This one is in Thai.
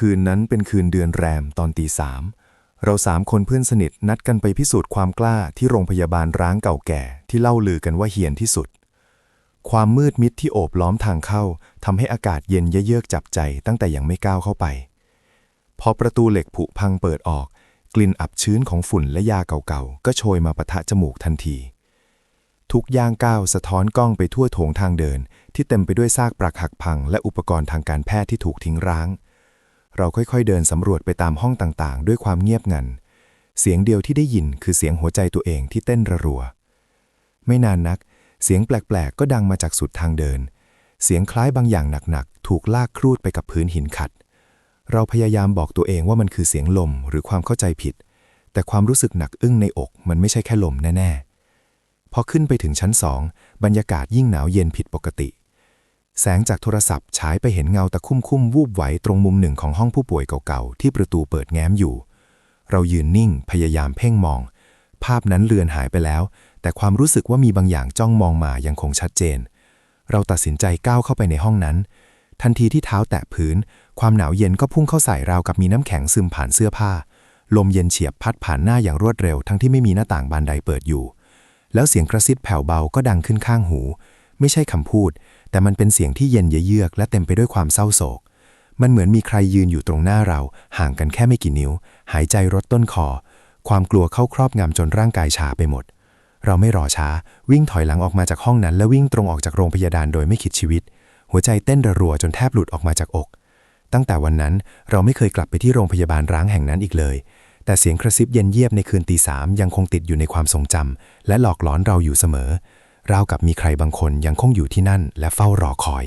คืนนั้นเป็นคืนเดือนแรมตอนตีสามเราสามคนเพื่อนสนิทนัดกันไปพิสูจน์ความกล้าที่โรงพยาบาลร้างเก่าแก่ที่เล่าลือกันว่าเฮียนที่สุด ความมืดมิดที่โอบล้อมทางเข้าทำให้อากาศเย็นเยือกจับใจตั้งแต่ยังไม่ก้าวเข้าไป พอประตูเหล็กผุพังเปิดออก กลิ่นอับชื้นของฝุ่นและยาเก่าๆ ก็โชยมาปะทะจมูกทันที ทุกย่างก้าวสะท้อนกล้องไปทั่วโถงทางเดิน ที่เต็มไปด้วยซากปรักหักพัง และอุปกรณ์ทางการแพทย์ที่ถูกทิ้งร้าง เราค่อยๆเดินสำรวจไปตามห้องต่างๆ ด้วยความเงียบงัน เสียงเดียวที่ได้ยินคือเสียงหัวใจตัวเองที่เต้นระรัว ไม่นานนัก เสียงแปลกๆ ก็ดังมาจากสุดทางเดิน เสียงคล้ายบางอย่างหนักๆ ถูกลากครูดไปกับพื้นหินขัด เราพยายามบอกตัวเองว่ามันคือเสียงลมหรือความเข้าใจผิด แต่ความรู้สึกหนักอึ้งในอกมันไม่ใช่แค่ลมแน่ๆ พอขึ้นไปถึงชั้นสองบรรยากาศยิ่งหนาวเย็นผิดปกติ แสงจากโทรศัพท์ฉายไปเห็นเงาตะคุ่มคุ่มวูบไหวตรงมุมหนึ่งของห้องผู้ป่วยเก่าๆ ที่ประตูเปิดแง้มอยู่ เรายืนนิ่งพยายามเพ่งมอง ภาพนั้นเลือนหายไปแล้ว แต่ความรู้สึกว่ามีบางอย่างจ้องมองมายังคงชัดเจน เราตัดสินใจก้าวเข้าไปในห้องนั้น ทันทีที่เท้าแตะพื้น ความหนาวเย็นก็พุ่งเข้าใส่ราวกับมีน้ำแข็งซึมผ่านเสื้อผ้า ลมเย็นเฉียบพัดผ่านหน้าอย่างรวดเร็ว ทั้งที่ไม่มีหน้าต่างบานใดเปิดอยู่ แล้วเสียงกระซิบแผ่วเบาก็ดังขึ้นข้างหู ไม่ใช่คำพูด แต่มันเป็นเสียงที่เย็นเยือกและเต็มไปด้วยความเศร้าโศก มันเหมือนมีใครยืนอยู่ตรงหน้าเรา ห่างกันแค่ไม่กี่นิ้ว หายใจรดต้นคอ ความกลัวเข้าครอบงำจนร่างกายชาไปหมด เราไม่รอช้า วิ่งถอยหลังออกมาจากห้องนั้น และวิ่งตรงออกจากโรงพยาบาลโดยไม่คิดชีวิต หัวใจเต้นระรัวจนแทบหลุดออกมาจากอก ตั้งแต่วันนั้นเราไม่เคยกลับไปที่โรงพยาบาลร้างแห่งนั้นอีกเลยแต่เสียงกระซิบเย็นเยียบในคืนตีสามยังคงติดอยู่ในความทรงจำและหลอกหลอนเราอยู่เสมอ ราวกับมีใครบางคนยังคงอยู่ที่นั่นและเฝ้ารอคอย